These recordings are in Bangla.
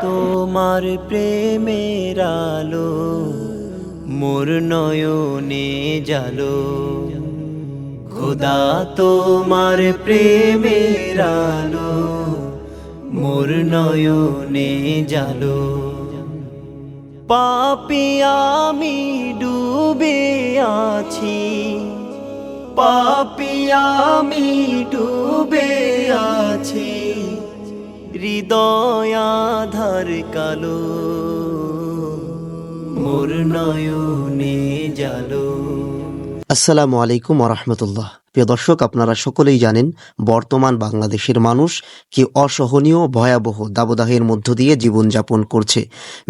তোমার প্রেমের আলো মোর নয়নে জালো। খোদা তোমার প্রেমের আলো মোর নয়নে জালো। পাপি আমি ডুবে আছি পাপি আমি ডুবে হৃদয় আধার কালো মোর নয়নে জালো। আসসালামু আলাইকুম রহমতুল্লাহ। প্রিয় দর্শক, আপনারা সকলেই জানেন বর্তমান বাংলাদেশের মানুষ কি অসহনীয়, ভয়াবহ দাবদাহের মধ্য দিয়ে জীবনযাপন করছে।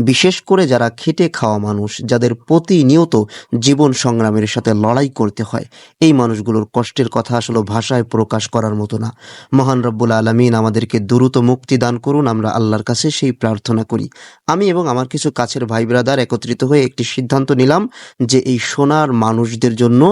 বিশেষ করে যারা খেটে খাওয়া মানুষ, যাদের প্রতিনিয়ত জীবন সংগ্রামের সাথে লড়াই করতে হয়, এই মানুষগুলোর কষ্টের কথা আসলে ভাষায় প্রকাশ করার মতো না। মহান রব্বুল আলমিন আমাদেরকে দ্রুত মুক্তি দান করুন, আমরা আল্লাহর কাছে সেই প্রার্থনা করি। আমি এবং আমার কিছু কাছের ভাই ব্রাদার একত্রিত হয়ে একটি সিদ্ধান্ত নিলাম যে এই সোনার মানুষদের জন্য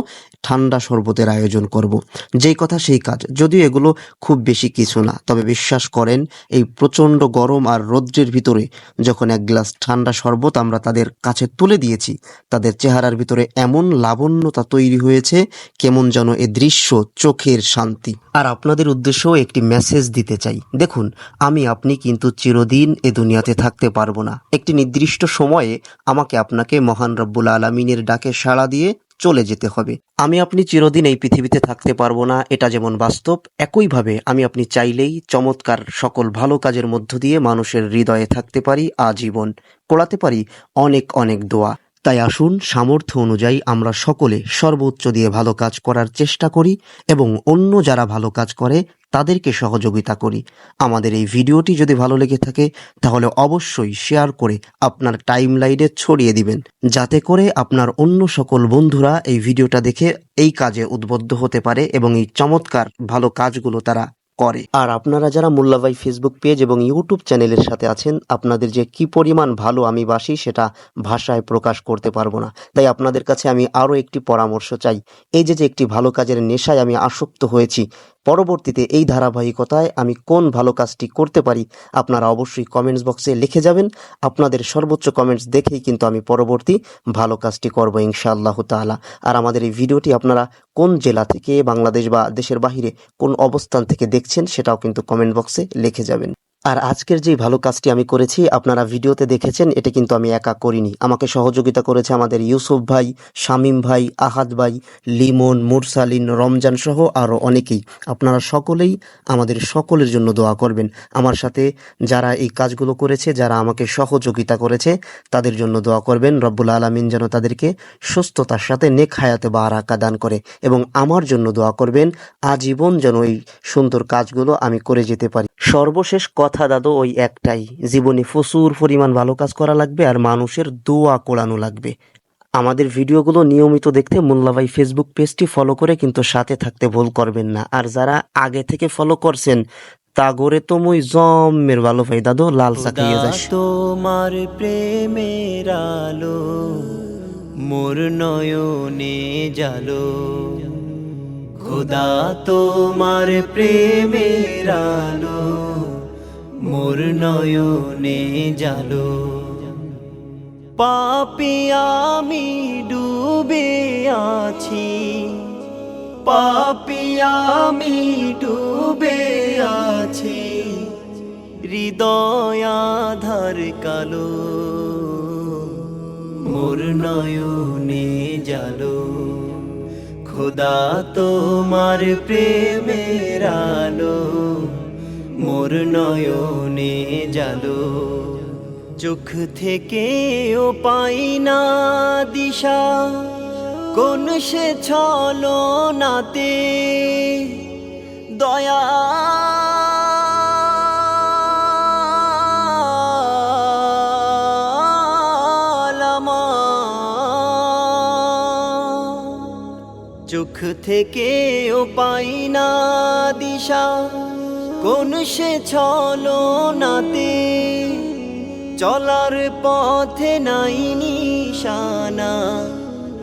ঠান্ডা শরবতের আয়োজন করব। যেই কথা সেই কাজ। যদিও এগুলো খুব বেশি কিছু না, তবে বিশ্বাস করেন, এই প্রচণ্ড গরম আর রৌদ্রের ভিতরে যখন এক গ্লাস ঠান্ডা শরবত আমরা তাদের কাছে তুলে দিয়েছি, তাদের চেহারার ভিতরে এমন লাবণ্যতা তৈরি হয়েছে, কেমন যেন এ দৃশ্য চোখের শান্তি। আর আপনাদের উদ্দেশ্যেও একটি মেসেজ দিতে চাই। দেখুন, আমি, আপনি কিন্তু চিরদিন এ দুনিয়াতে থাকতে পারব না। একটি নির্দিষ্ট সময়ে আমাকে আপনাকে মহান রব্বুল আলমিনের ডাকে সাড়া দিয়ে চলে যেতে হবে। আমি আপনি চিরদিন এই পৃথিবীতে থাকতে পারব না। এটা যেমন বাস্তব, একইভাবে আমি আপনি চাইলেই চমৎকার সকল ভালো কাজের মধ্য দিয়ে মানুষের হৃদয়ে থাকতে পারি, আজীবন কোলাতে পারি অনেক অনেক দোয়া। তাই আসুন, সামর্থ্য অনুযায়ী আমরা সকলে সর্বোচ্চ দিয়ে ভালো কাজ করার চেষ্টা করি এবং অন্য যারা ভালো কাজ করে তাদেরকে সহযোগিতা করি। আমাদের এই ভিডিওটি যদি ভালো লেগে থাকে, তাহলে অবশ্যই শেয়ার করে আপনার টাইম লাইনে ছড়িয়ে দিবেন। যাতে করে আপনার অন্য সকল বন্ধুরা এই ভিডিওটা দেখে এই কাজে উদ্বুদ্ধ হতে পারে এবং এই চমৎকার ভালো কাজগুলো তারা করে। আর আপনারা যারা মোল্লাভাই ফেসবুক পেজ এবং ইউটিউব চ্যানেলের সাথে আছেন, আপনাদের যে কি পরিমাণ ভালো আমি বাসি সেটা ভাষায় প্রকাশ করতে পারব না। তাই আপনাদের কাছে আমি আরও একটি পরামর্শ চাই। এই যে যে একটি ভালো কাজের নেশায় আমি আসক্ত হয়েছি পরবর্তীতে এই ধারাবাহিকতায় আমি কোন ভালো কাজটি করতে পারি আপনারা অবশ্যই কমেন্টস বক্সে লিখে যাবেন। আপনাদের সর্বোচ্চ কমেন্টস দেখেই কিন্তু আমি পরবর্তী ভালো কাজটি করব ইনশাআল্লাহ তালা আর আমাদের এই ভিডিওটি আপনারা কোন জেলা থেকে, বাংলাদেশ বা দেশের বাহিরে কোন অবস্থান থেকে দেখছেন সেটাও কিন্তু কমেন্ট বক্সে লিখে যাবেন। আর আজকের যে ভালো কাজটি আমি করেছি, আপনারা ভিডিওতে দেখেছেন, এটা কিন্তু আমি একা করিনি। আমাকে সহযোগিতা করেছে আমাদের ইউসুফ ভাই, শামীম ভাই, আহাদ ভাই, লিমন, মুরসালিন, রমজান সহ আরও অনেকেই। আপনারা সকলেই আমাদের সকলের জন্য দোয়া করবেন। আমার সাথে যারা এই কাজগুলো করেছে, যারা আমাকে সহযোগিতা করেছে, তাদের জন্য দোয়া করবেন। রব্বুল আলমিন যেন তাদেরকে সুস্থতার সাথে নেক হায়াতে বা আরাকা দান করে এবং আমার জন্য দোয়া করবেন। আজীবন যেন এই সুন্দর কাজগুলো আমি করে যেতে পারি। সর্বশেষ কথা দাদু ওই একটাই। জীবনে প্রচুর পরিমাণ ভালো কাজ করা লাগবে আর মানুষের দোয়া কোড়ানো লাগবে। আমাদের ভিডিওগুলো নিয়মিত দেখতে মোল্লাভাই ফেসবুক পেজটি ফলো করে কিন্তু সাথে থাকতে ভুল করবেন না। আর যারা আগে থেকে ফলো করছেন তা গড়ে তো মুই জমের ভালো ভাই দাদু লাল চাকিয়ে যাস। তোমার প্রেমের আলো মোর নয়নে জালো। খোদা তোমার প্রেমের আলো, মোর নয়নে জালো। পাপি আমি ডুবে আছি, পাপি আমি ডুবে আছি, হৃদয় আধার কালো, মোর নয়নে জালো। খোদা তোমার প্রেমের আলো, মোর নয়নে জালো। চোখ থেকে ও পাই না দিশা, কোন সে ছলো নাতে দয়া চোখ থেকে ও পাই না দিশা। কোন সে ছলো নাতে, চলার পথে নাই নিশানা।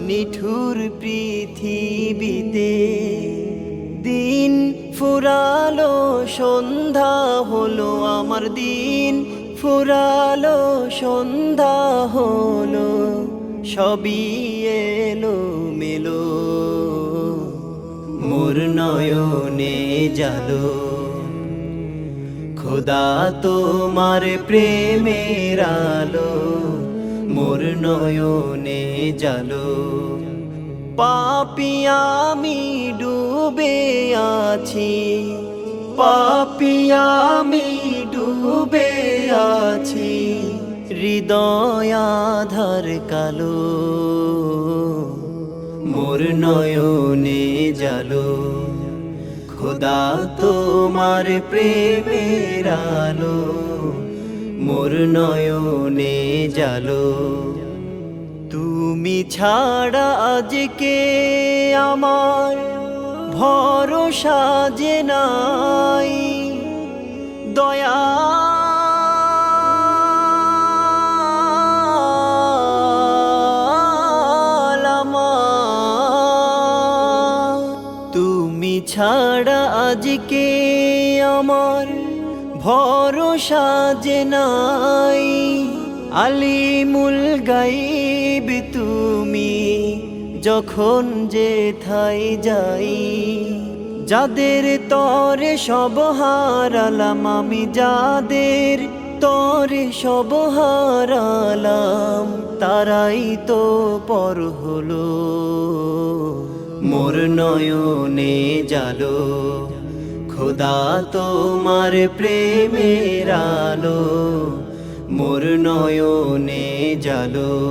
নিঠুর পৃথিবীতে দিন ফুরালো, সন্ধ্যা হলো আমার দিন। ফুরালো, সন্ধ্যা হলো, সবই নয়নে জালো। খোদা তোমার প্রেমের আলো মোর নয়নে জালো। পাপি আমি ডুবে আছি, পাপি আমি ডুবে আছি, হৃদয় আধার কালো মোর নয়নে জালো। খোদা তোমার প্রেমের আলো, মোর নয়নে জালো। তুমি ছাড়া আজকে আমার ভরসা যে নাই। দয়া আজকে আমার ভরসা যে নাই। আলিমুল গাইব তুমি যখন যে থাই যাই। যাদের তরে সব হারালাম, আমি যাদের তরে সব হারালাম, তারাই তো পর হলো। মোর নয়নে জালো খোদা তোমার প্রেমের আলো মোর নয়নে জালো।